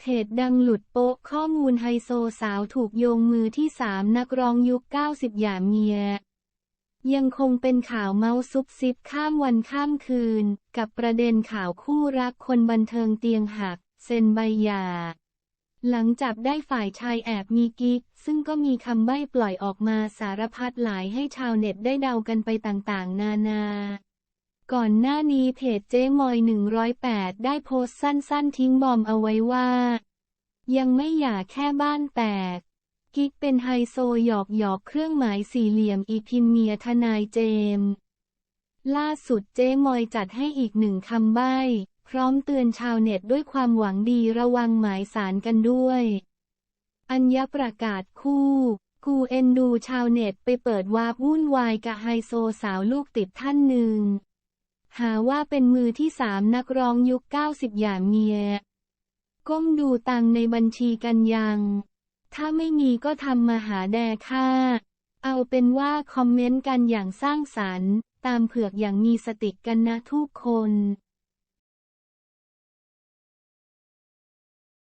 เพจดังหลุดโป๊ะข้อมูลไฮโซสาวถูกโยงมือที่สามนักร้องยุค 90อย่าเมีย ยังคงเป็นข่าวเมาส์ซุบซิบข้ามวันข้ามคืน กับประเด็นข่าวคู่รักคนบันเทิงเตียงหัก เซ็นใบหย่าหลังจับได้ฝ่ายชายแอบมีกิ๊ก ซึ่งก็มีคำใบ้ปล่อยออกมาสารพัดหลายให้ชาวเน็ตได้เดากันไปต่างๆ นานา ก่อนหน้านี้เพจเจ๊มอย 108 ได้โพสต์สั้นๆ ทิ้งบอมเอาไว้ว่า ยังไม่หย่าแค่บ้านแตก กิ๊กเป็นไฮโซหยอกหยอกเครื่องหมายสี่เหลี่ยมอีพิมเมียทนายเจม ล่าสุดเจ๊มอยจัดให้อีกหนึ่งคำใบ้ พร้อมเตือนชาวเน็ตด้วยความหวังดีระวังหมายสารกันด้วย อัญญประกาศคู่กูเอ็นดูชาวเน็ตไปเปิดวาร์ปวุ่นวายกับไฮโซสาวลูกติดท่านหนึ่ง หาว่าเป็นมือที่สามนักร้องยุค 90 อย่างเมีย ก้มดูตังในบัญชีกันยัง ถ้าไม่มีก็ทำมาหาแดค่า เอาเป็นว่าคอมเมนต์กันอย่างสร้างสรรค์ ตามเผือกอย่างมีสติกันนะทุกคน